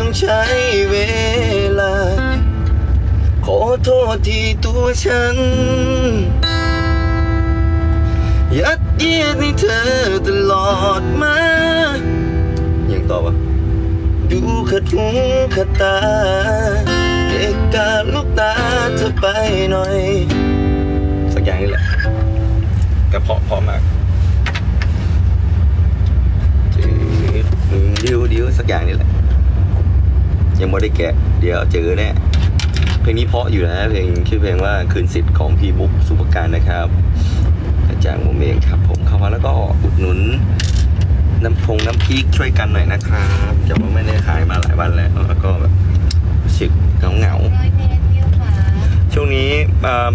ต้องใช้เวลา ขอโทษที่ตัวฉัน ยัดเยียดให้เธอตลอดมายังต่อวะดูขัดหูขัดตาเด็กกาลูกตาเธอไปหน่อย สักอย่างนี่แหละกระเพาะเพาะมากจืดดิวดิวสักอย่างนี่แหละ ยังไม่ได้แกะ เดี๋ยวเจอแน่เพลงนี้เพราะอยู่นะเพลงชื่อเพลงว่าคืนสิทธิ์ของพี่บุ๊กสุปการนะครับอาจารย์ผมเองครับ ผมเข้ามาแล้วก็อุดหนุนน้ำพงน้ำพริกช่วยกันหน่อยนะครับจะว่าไม่ได้ขายมาหลายวันแล้วแล้วก็แบบสึกเหงาเหงาช่วงนี้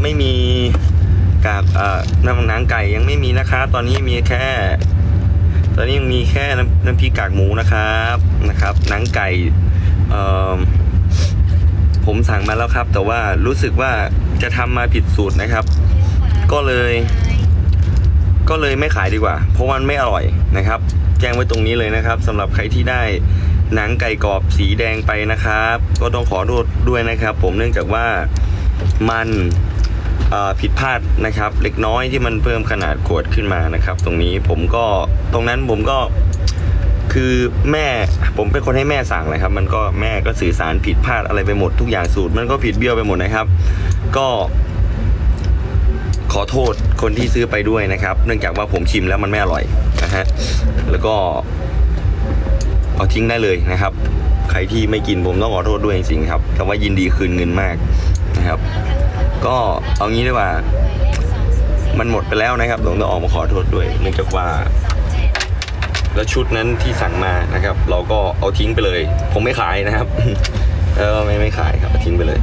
ไม่มีกากน้ำหนังไก่ยังไม่มีนะครับตอนนี้มีแค่ ตอนนี้ยังมีแค่น้ำน้ำพริกกากหมูนะครับนะครับ หนังไก่ ผมสั่งมาแล้วครับ แต่ว่ารู้สึกว่าจะทำมาผิดสูตรนะครับ ก็เลย ก็เลยไม่ขายดีกว่า เพราะมันไม่อร่อยนะครับ แจ้งไว้ตรงนี้เลยนะครับสำหรับใครที่ได้หนังไก่กรอบสีแดงไปนะครับ ก็ต้องขอโทษด้วยนะครับ ผมเนื่องจากว่ามันผิดพลาดนะครับ เล็กน้อยที่มันเพิ่มขนาดขวดขึ้นมานะครับ ตรงนี้ผมก็ตรงนั้นผมก็ คือแม่ผมเป็นคนให้แม่สั่งเลยครับ มันก็แม่ก็สื่อสารผิดพลาดอะไรไปหมดทุกอย่างสูตร มันก็ผิดเบี้ยวไปหมดนะครับ ก็ขอโทษคนที่ซื้อไปด้วยนะครับ เนื่องจากว่าผมชิมแล้วมันไม่อร่อยนะฮะแล้วก็เอาทิ้งได้เลยนะครับ ใครที่ไม่กินผมต้องขอโทษด้วยจริงๆครับ แต่ว่ายินดีคืนเงินมากนะครับ ก็เอางี้ดีกว่า มันหมดไปแล้วนะครับผมต้องออกมาขอโทษด้วยเนื่องจากว่า แล้วชุดนั้นที่สั่งมานะครับ เราก็เอาทิ้งไปเลย ผมไม่ขายนะครับเออไม่ไม่ขายครับทิ้งไปเลย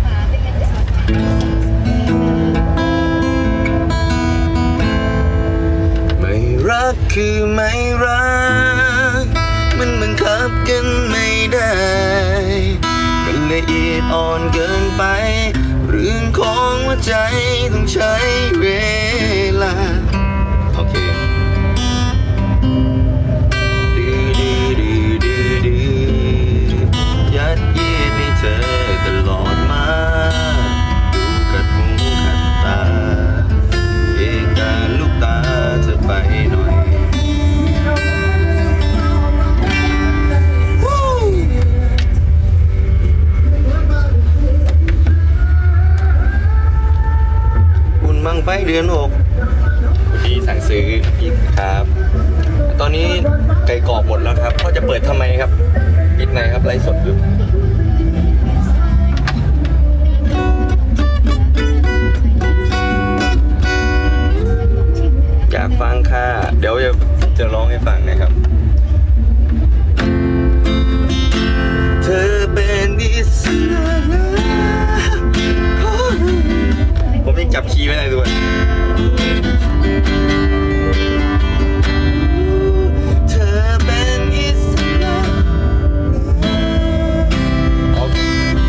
ไม่รักคือไม่รัก มันบังคับกันไม่ได้มันละเอียดอ่อนเกินไป เรื่องของหัวใจต้องใช้เวล ไฟเดือนหกพี่สั่งซื้อพี่ครับ ตอนนี้ไก่กรอบหมดแล้วครับเขาจะเปิดทำไมครับ ปิดไหนครับไลฟ์สดอยู่อยากฟังค่ะ เดี๋ยวจะจะร้องให้ฟังนะครับ เธอเป็นอิสระ ผมยังจับคีย์ไม่ได้ด้วยเธอเป็นอิสระ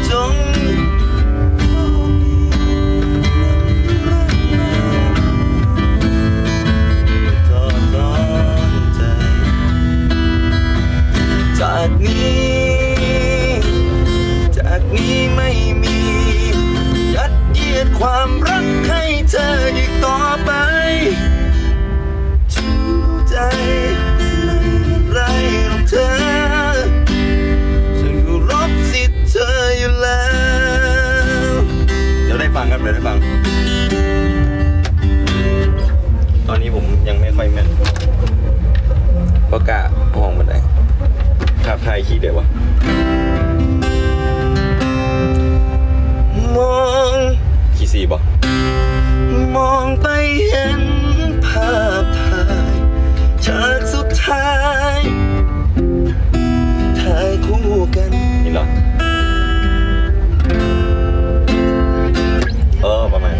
จงทอดร้อนใจจากนี้ ประกาศห้องมันได้ขับไทยขี่เดี๋ยววะมองขี่สี่บ่มองไปเห็นภาพถ่ายฉากสุดท้ายถ่ายคู่กันนี่เหรอเออประมาณ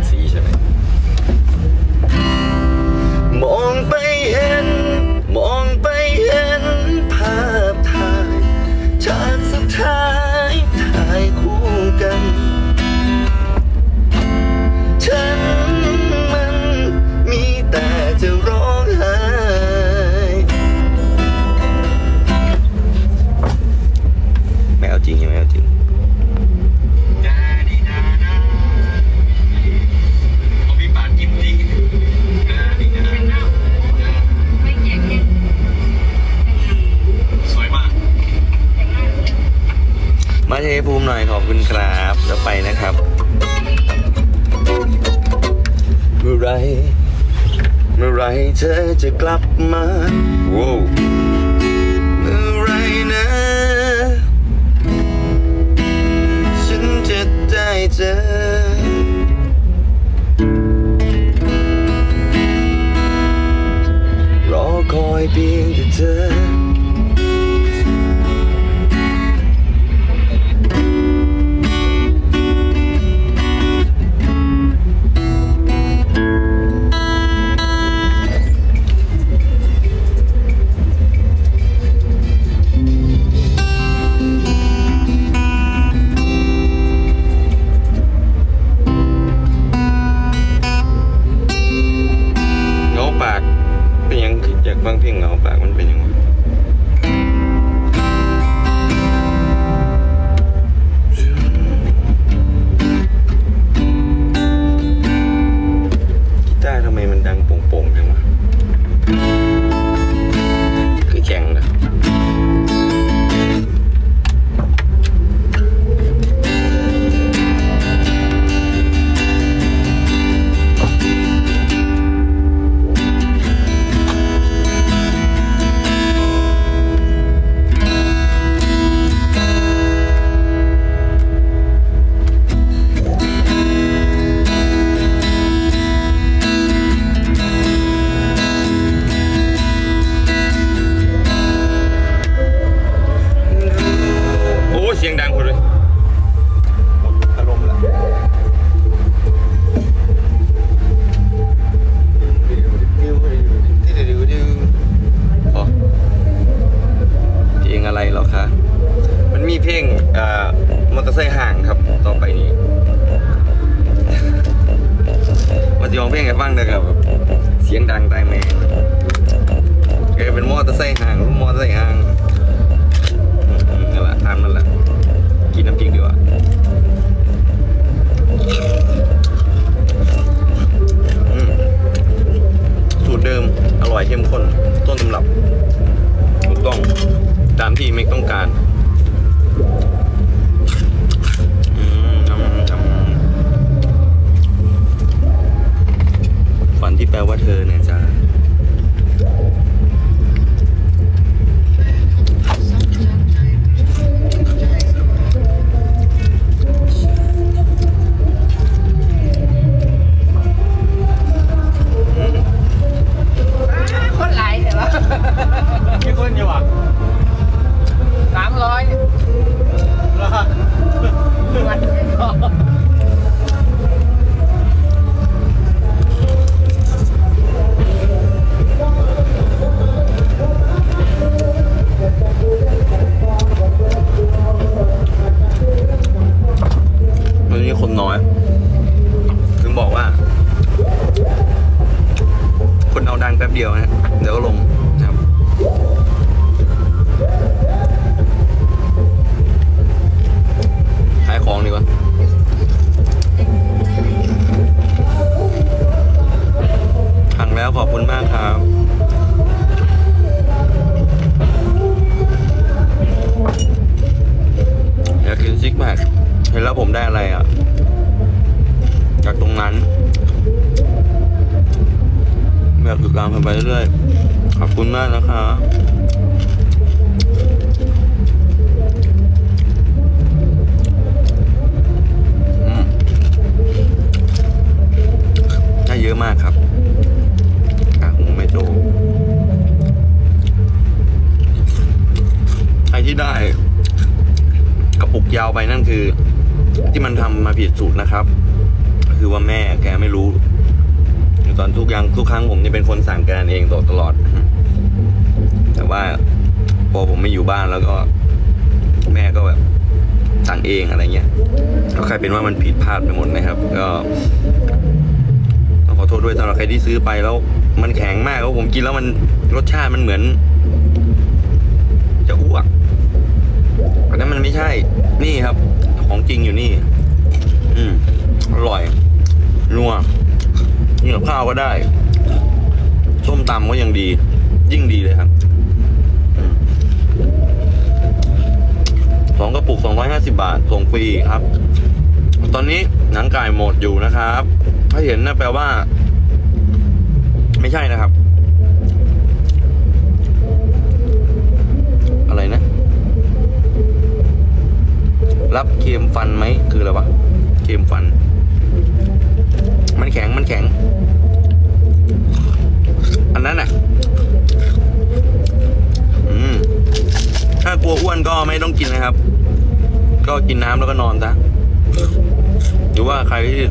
สุนะครับคือว่าแม่แกไม่รู้ตอนทุกอย่างทุกครั้งผมจะเป็นคนสั่งการเองตลอด แต่ว่าพอผมไม่อยู่บ้านแล้วก็ แม่ก็แบบสั่งเองอะไรเงี้ยก็กลายเป็นว่ามันผิดพลาดไปหมดนะครับ ก็ขอโทษด้วยสำหรับใครที่ซื้อไปแล้ว มันแข็งมากแล้วผมกินแล้วมันรสชาติมันเหมือน จะอ้วกแต่นั้นมันไม่ใช่ นี่ครับ ของจริงอยู่นี่ อืมอร่อยนัวเหนือข้าวก็ได้ ส้มตำก็ยังดี ยิ่งดีเลยครับสองกระปุก 250 บาท ส่งฟรีครับ ตอนนี้หนังไก่หมดอยู่นะครับ ถ้าเห็นนะแปลว่า ไม่ใช่นะครับ อะไรนะ รับเค็มฟันไหมคืออะไรวะ ค็มฟัน มันแข็งมันแข็ง อันนั้นน่ะอืมถ้ากลัวอ้วนก็ไม่ต้องกินนะครับ ก็กินน้ำแล้วก็นอนซะหรือว่าใครที่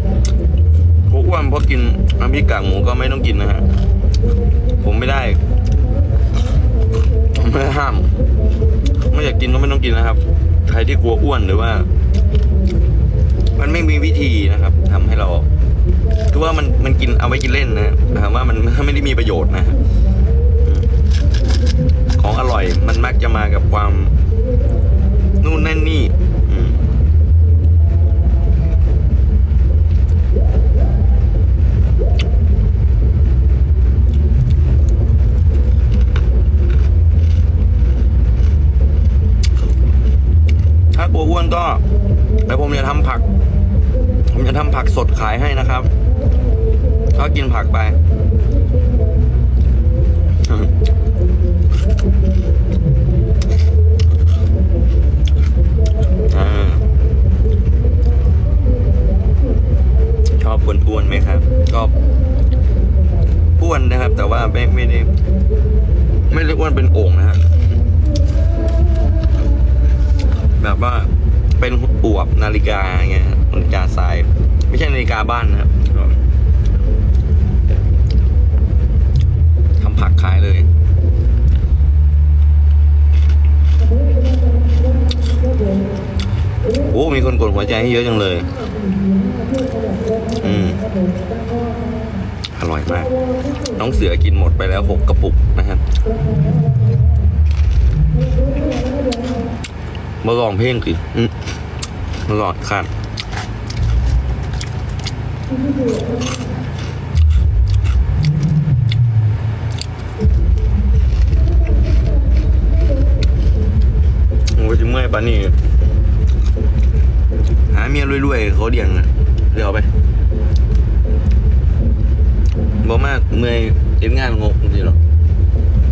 กลัวอ้วนเพราะกินน้ำพริกกากหมูก็ไม่ต้องกินนะฮะผมไม่ได้ผมไม่ได้ห้าม ไม่อยากกินก็ไม่ต้องกินนะครับ ใครที่กลัวอ้วนหรือว่า มันไม่มีวิธีนะครับทำให้เราคือว่ามันมันกินเอาไว้กินเล่นนะถามว่ามันไม่ได้มีประโยชน์นะของอร่อยมันมักจะมากับความนู่นนั่นนี่ถ้ากลัวอ้วนก็เดี๋ยวผมจะทำผัก ผมจะทำผักสดขายให้นะครับก็กินผักไปอ่าชอบคนอ้วนไหมครับ ก็อ้วนนะครับ แต่ว่าไม่ไม่ได้ไม่ได้อ้วนเป็นโอ่งนะฮะแบบว่า เป็นอวบนาฬิกาเงี้ยนาฬิกาทราย ไม่ใช่นาฬิกาบ้านนะครับทำผักขายเลยโอ้มีคนกดหัวใจให้เยอะจังเลย อืม อร่อยมาก น้องเสือกินหมดไปแล้วหกกระปุกนะครับมาลองเพลงสิอืม มาลองคันโอ้ยจะเมื่อยปานนี้หาเมียรวยๆเขาเดียงเดี๋ยวเอาไปบ่มากเมื่อยเห็นงานงกจริงหรอก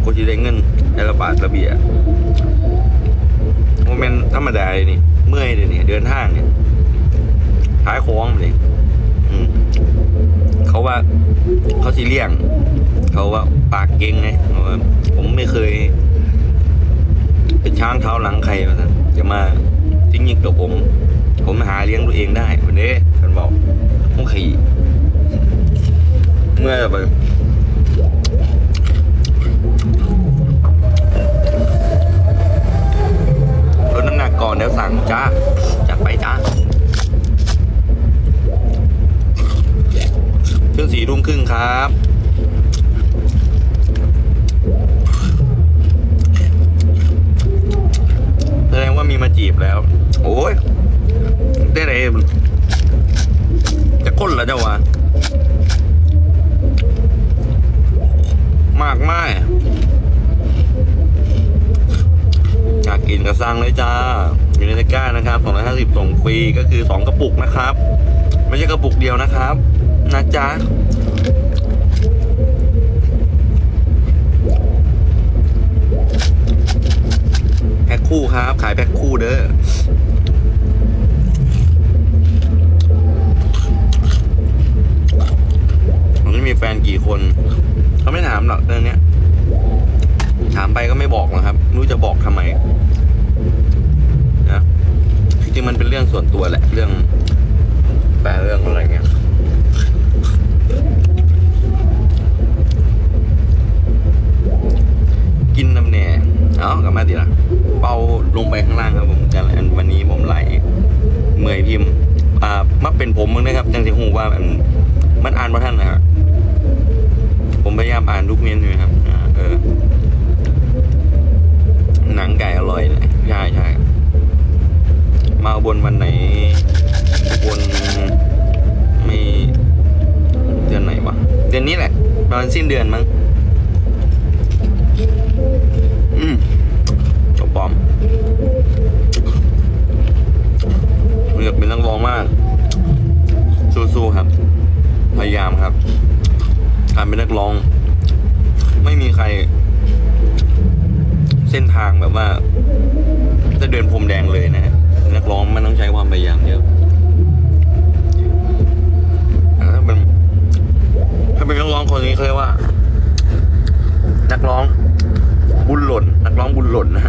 กูจะได้เงินแต่ละบาทละเบีย มเมนธรรมดาเลยนี่ เมื่อยเลยนี่เดินทางเนี่ยขายของเลยเขาว่า เขาสิเลี่ยง เขาว่าปากเก่งไงเขาว่าผมไม่เคย เป็นช้างเท้าหลังใครมาจะมาจริงยิงกับผม ผมหาเลี้ยงตัวเองได้วันนี้มันบอกผมขี่เมื่อแบบ ก่อนเดี๋ยวสั่งจ้าจัดไปจ้าเครื่องสี่ทุ่มครึ่งครับแสดงว่ามีมาจีบแล้ว โอ้ยได้ไรจะก้นเหรอเจ้าวะมากไม่ อยากกินกระซังเลยจ้าอยู่ในตะกร้านะครับ250ส่งฟรีก็คือ 2 กระปุกนะครับ ไม่ใช่กระปุกเดียวนะครับ นะจ๊ะแพ็คคู่ครับ ขายแพ็คคู่เด้อผมไม่มีแฟนกี่คน เขาไม่ถามหรอกเรื่องเนี้ย ถามไปก็ไม่บอกหรอกครับรู้จะบอกทำไมนะจริงๆมันเป็นเรื่องส่วนตัวแหละ เรื่องแปลเรื่องอะไรเงี้ยกินน้ำแหน่เอากลับมาดีละเป่าลงไปข้างล่างครับผมกันวันนี้ผมไลเมื่อยพิมพ์ อ่ามาเป็นผมมึงนะครับจังสิหูว่ามันมันอ่านมาท่านนะฮะผมพยายามอ่านทุกเมนอยู่ครับอ่าเออ หนังไก่อร่อยเลยใช่ใช่มาอุบนวันไหนอุบนไม่เดือนไหนวะเดือน ดือนนี้แหละประมาณสิ้นเดือนมั้ง อืมจบปอมอยากเป็นนักร้องมาก สู้ๆครับ พยายามครับ การเป็นนักร้อง ไม่มีใคร เส้นทางแบบว่า จะเดินพรมแดงเลยนะฮะนักร้องมันต้องใช้ความพยายามเยอะแต่ถ้าเป็นถ้าเป็นนักร้องคนนี้เขาเรียกว่า นักร้องบุญหล่น นัก ร้องบุญหล่นนะ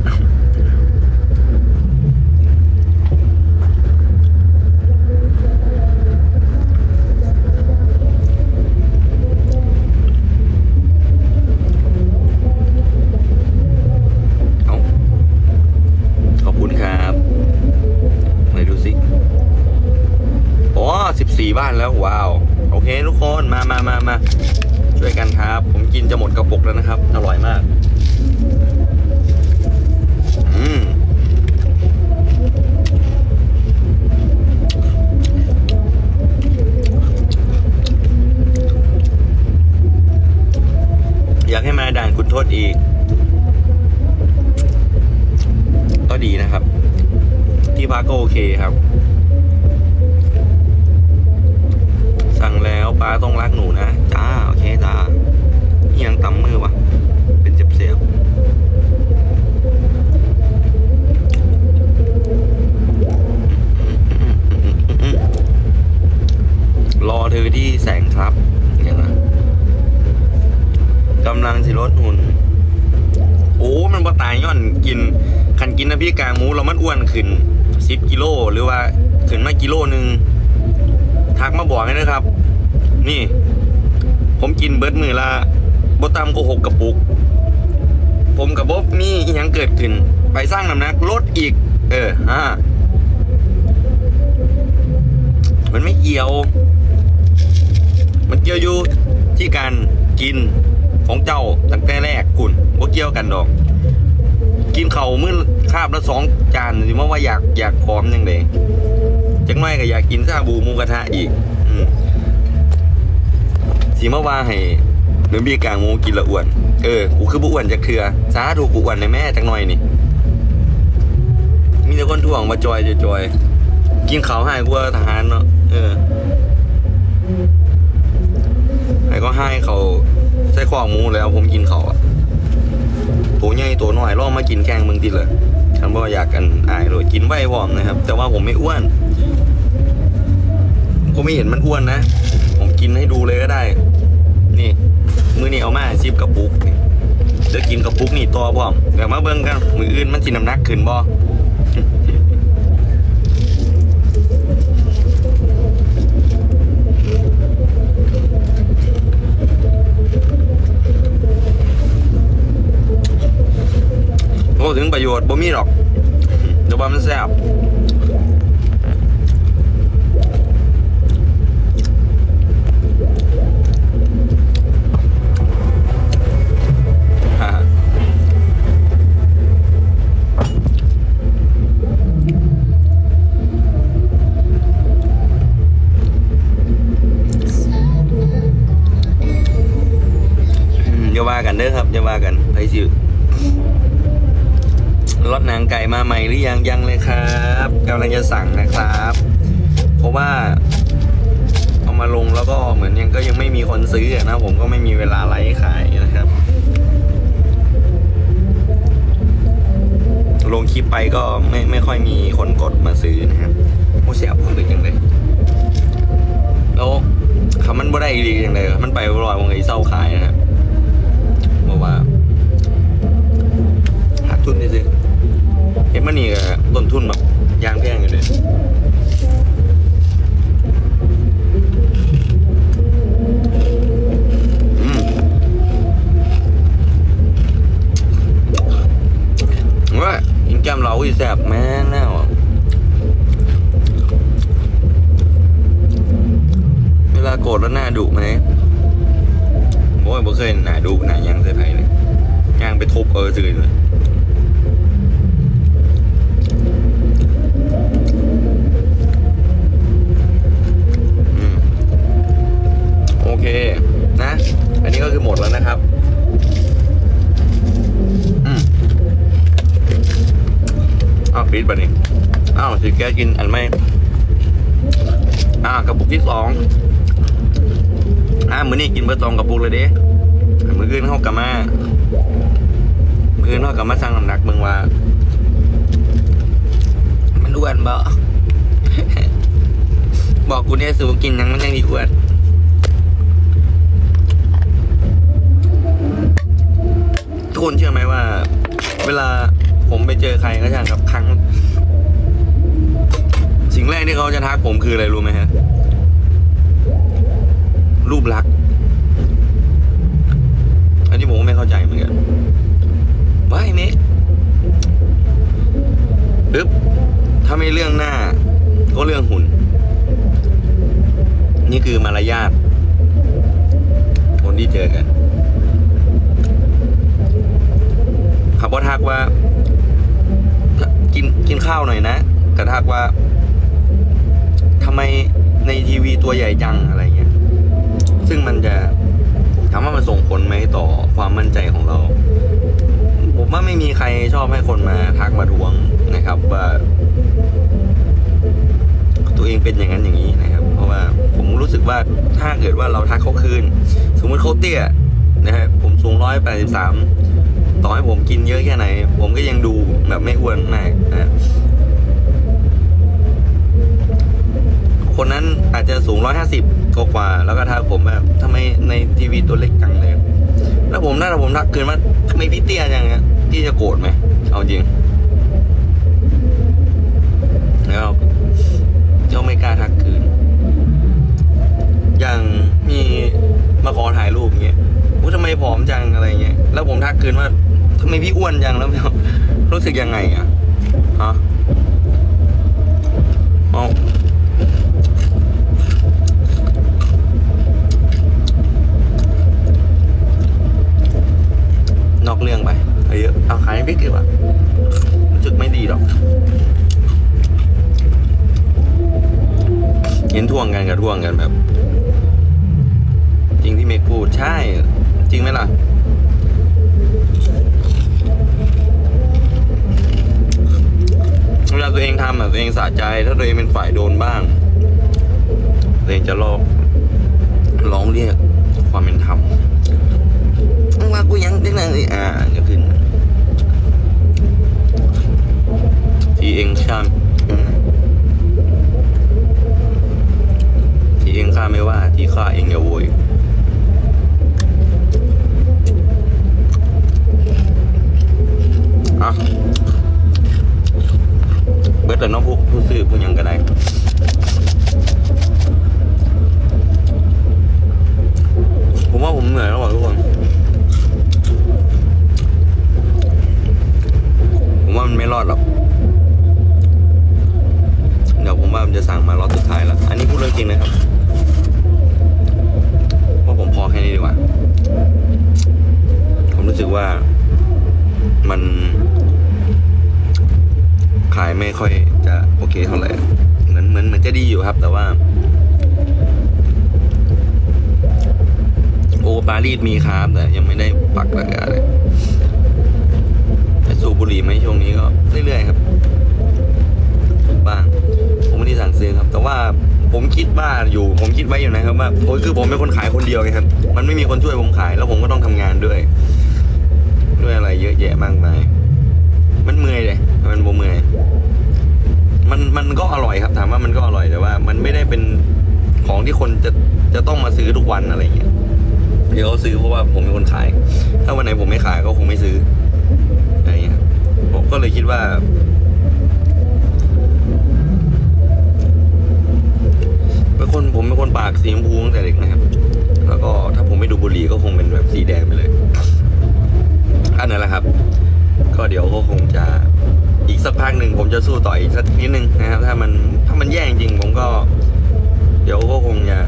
พริกางมูเรามันอ้วนขึ้นสิบกิโลหรือว่าขึ้นมากิโลหนึ่งทักมาบอกให้นะครับ นี่ ผมกินเบิร์ดมือละบตามโกหกกระปุก ผมกับบ๊อบมีอหยังเกิดขึ้น ไปสร้างน้ำหนักลดอีก เออฮะมันไม่เกี่ยว มันเกี่ยวอยู่ที่การกินของเจ้าตั้งแต่แรกคุณว่าเกี่ยวกันดอก กินเข่ามื้อคาบละสองจานสิมาว่าอยากอยากพร้อมยังไงจังไม่ก็อยากกินซาบูหมูกระทะอีกอืมสีมาว่าให้หรือมีกลางหมูกินละอ้วน เออกูคือบุอ้วนจากเถื่อสาถูกกูอ้วนในแม่จังหน่อยนี่มีแต่คนถ่วงมาจอยจอยกินเขาให้กูว่าทหารเนาะเออไอ้ก็ให้เขาใส่ข้อหมูแล้วผมกินเขาอะ ตัวใหญ่ตัวน้อยลอมากินแข่งเมืองติเลยฉันบอกอยากกันอายเลยกินไว้พร้อมนะครับ แต่ว่าผมไม่อ้วนผมไม่เห็นมันอ้วนนะ ผมกินให้ดูเลยก็ได้ นี่ มือนี่เอามาชิบกระปุกนี่เดี๋ยวกินกระปุกนี่ตัวพร้อมเดี๋ยวมาเบิ่งกันมืออื่นมันสิน้ำหนักขึ้นบ่ โอ้ถึงประโยชน์บ่มีหรอกเดี๋ยวว่ามันแซ่บฮะอืมอย่าว่ากันเด้อครับอย่าว่ากันไปสิ รถนังไก่มาใหม่หรือยังยังเลยครับกำลังจะสั่งนะครับ เพราะว่าเอามาลงแล้วก็เหมือนยังก็ยังไม่มีคนซื้อนะ ผมก็ไม่มีเวลาไลฟ์ขายนะครับ ลงคลิปไปก็ไม่ไม่ค่อยมีคนกดมาซื้อนะครับโอ้เสียผมเลยจังเลยแล้วคำมันบ่ได้ดีจังเลยมันไปรอยวงไอ้เศร้าขาย อ่ากระปุกที่สองอ่ามื้อนี้กินเบอร์สองกระปุกเลยเด้มื้ออื่นเข้ากลับมามื้ออื่นเข้ากลับมาสั่งน้ำหนักเบิ่งว่า มันอ้วนบ่บอกกูเนี่ยสูกินยังมันยังดีอ้วนทุกคนเชื่อไหมว่า เวลาผมไปเจอใครก็ช่างครับครั้ง สิ่งแรกที่เขาจะทักผมคืออะไรรู้ไหมฮะ รูปลักษณ์ อันนี้ผมก็ไม่เข้าใจเหมือนกันว่าไอ้เมฆปึ๊บถ้าไม่เรื่องหน้า ก็เรื่องหุ่น นี่คือมารยาทคนที่เจอกันเขาก็ทักว่า กินกินข้าวหน่อยนะ กระทักว่า ทำไมในทีวีตัวใหญ่จังอะไรเงี้ย ซึ่งมันจะถามว่ามันส่งผลไหมต่อความมั่นใจของเรา ผมว่าไม่มีใครชอบให้คนมาทักมาทวงนะครับว่าตัวเองเป็นอย่างนั้นอย่างนี้นะครับ เพราะว่าผมรู้สึกว่าถ้าเกิดว่าเราทักเขาคืน สมมติเขาเตี้ยนะฮะผมสูงร้อยแปดสิบสามต่อให้ผมกินเยอะแค่ไหน ผมก็ยังดูแบบไม่อ้วนมากนะ คนนั้นอาจจะสูงร้อยห้าสิบกว่าๆแล้วก็ทักผมแบบทำไมในทีวีตัวเล็กจังเลย แล้วผมน่าจะผมทักคืนว่าทำไมพี่เตี้ยจังเงี้ยพี่จะโกรธไหม เอาจริงแล้วเจ้าไม่กล้าทักคืน อย่างมีมาขอถ่ายรูปเงี้ยว่าทำไมผอมจังอะไรเงี้ย แล้วผมทักคืนว่าทำไมพี่อ้วนจังแล้วรู้สึกยังไงอะฮะเอานอก เรื่องไปเอาเยอะเอาขายพริกดีกว่ารู้สึกไม่ดีหรอก เห็นท่วงกันกับท่วงกันแบบ จริงที่เมกพูดใช่ จริงไหมล่ะเวลาตัวเองทำอะตัวเองสะใจ ถ้าตัวเองเป็นฝ่ายโดนบ้างตัวเองจะลองร้องเรียกความเป็นธรรม กูยังได้ไงเลยอ่าจะขึ้นที่เองชามที่เองข้าไม่ว่า ที่ข้าเองอย่าโวยอะเบิดแต่น้องผู้ผู้ซื้อผู้ยังก็ได้ผมว่าผมเหนื่อยแล้วว่ะทุกคน ผมว่ามันไม่รอดหรอกเดี๋ยวผมว่ามันจะสั่งมารอบสุดท้ายแล้ว อันนี้พูดเรื่องจริงนะครับว่าะผมพอแค่นี้ดีกว่า ผมรู้สึกว่ามันขายไม่ค่อยจะโอเคเท่าไหร่ เหมือนเหมือนเหมือนจะดีอยู่ครับ แต่ว่า โอปารีสมีครับแต่ยังไม่ได้ปักราคาเลย สูบบุหรี่ไหมช่วงนี้ก็เรื่อยๆครับ บ้าง ผมไม่ได้สั่งซื้อครับ แต่ว่าผมคิดว่าอยู่ ผมคิดไว้อยู่นะครับว่าคือผมเป็นคนขายคนเดียวไงครับ มันไม่มีคนช่วยผมขาย แล้วผมก็ต้องทำงานด้วย ด้วยอะไรเยอะแยะมากมาย มันเมื่อยเลย มันโมเมื่อย มันมันก็อร่อยครับถามว่ามันก็อร่อยแต่ว่า มันไม่ได้เป็นของที่คนจะจะต้องมาซื้อทุกวันอะไรอย่างเงี้ยเดี๋ยวเขาซื้อเพราะว่าผมเป็นคนขาย ถ้าวันไหนผมไม่ขายก็คงไม่ซื้ออะไรเงี้ยครับ ผมก็เลยคิดว่า เป็นคนผมเป็นคนปากสีชมพูตั้งแต่เด็กนะครับ แล้วก็ถ้าผมไม่ดูบุหรี่ก็คงเป็นแบบสีแดงไปเลยอันนั้นแหละครับ ก็เดี๋ยวก็คงจะอีกสักพักหนึ่งผมจะสู้ต่ออีกสักนิดนึงนะครับ ถ้ามันถ้ามันแย่จริงผมก็ เดี๋ยวก็คงจะ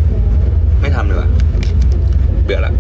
ไม่ทำเลยว่ะเบื่อละ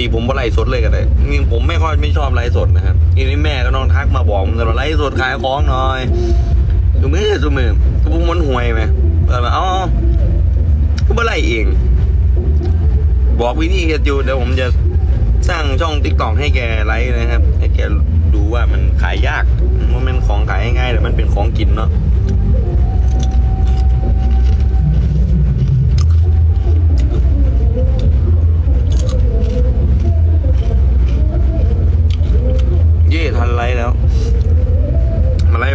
ติผมบ่ไลฟ์สดเลยก็ได้นี่ผมไม่ค่อยไม่ชอบไลฟ์สดนะครับทีนี้แม่ก็น้องทักมาบอกผมตลอดไลฟ์สดขายของหน่อยสุมือสุมือก็ผมมันห่วยไหมเออเอ๋อก็บ่ไลฟ์เอง บอกวิธีเฮ็ดอยู่เดี๋ยวผมจะสร้างช่องติ๊กต็อกให้แกไลฟ์นะครับให้แกดูว่ามันขายยากมันเป็นของขายง่ายแต่มันเป็นของกินเนาะ เย่ทันไลฟ์แล้ว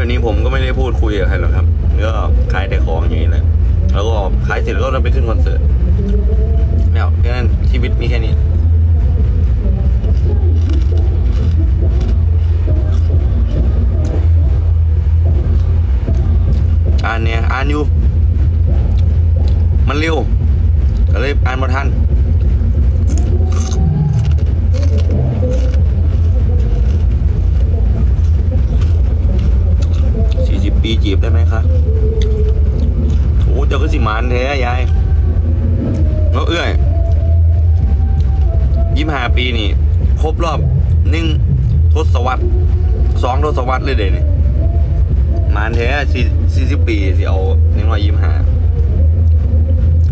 มาไลฟ์แบบนี้ผมก็ไม่ได้พูดคุยกับใครหรอกครับก็ขายแต่ของอย่างนี้แหละแล้วก็ขายเสร็จก็ต้องไปขึ้นคอนเสิร์ตไม่เอาแค่นั้นชีวิตมีแค่นี้อ่านเนี่ยอ่านอยู่มันเร็วก็เลยอ่านมาทัน สิบปีจีบได้ไหมคะโอ้เจ้าก็สิหมานแท้ยายเงาเอื้อยยี่ห้าปีนี่ ครบรอบหนึ่งทศวรรษสองทศวรรษเลยเด่นี่หมานแท้สี่สี่สิบปีสิเอาหนึ่งร้อยยี่ห้า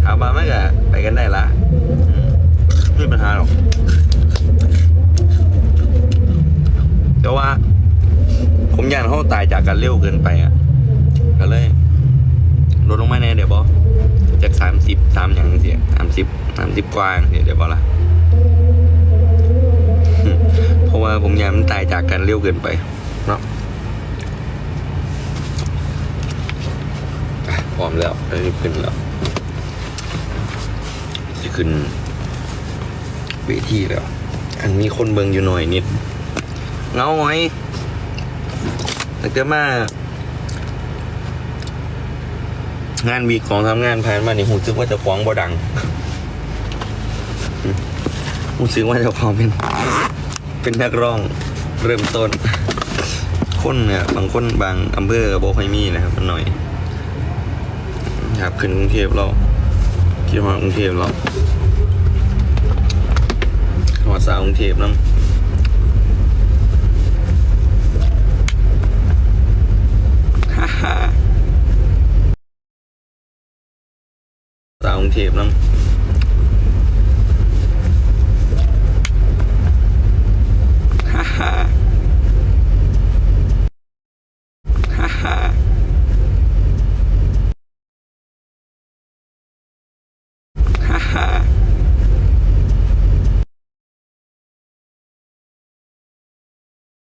ถามมาไม่กะไปกันได้ละไม่มีปัญหาหรอกแต่ว่า ผมยันเขาตายจากกันเร็วเกินไปอะก็เลยลดลงมาแน่เดี๋ยวบอจากสามสิบสามอย่างเสียสามสิบสามสิบกว่าเสียเดี๋ยวบอละเพราะว่าผมยันมันตายจากกันเร็วเกินไปเนาะพร้อมแล้วอันนี้ขึ้นแล้วจะขึ้นเวทีแล้ว อันมีคนเบิงอยู่หน่อยนิดเงาหน่อย แต่ก็มางานวีของทำงานผ่านมานี่หูซึกว่าจะฟ้องบ่ดังหูซึกว่าจะฟ้องเป็น เป็นนักร้องเริ่มต้น คนเนี่ยบางคนบางอำเภอบอกให้มีนะครับมันหน่อยครับขึ้นกรุงเทพเราคิดว่ากรุงเทพเราหัวสากรุงเทพน้ำ ฮ่าฮ่าสาวกรุงเทพน้ำ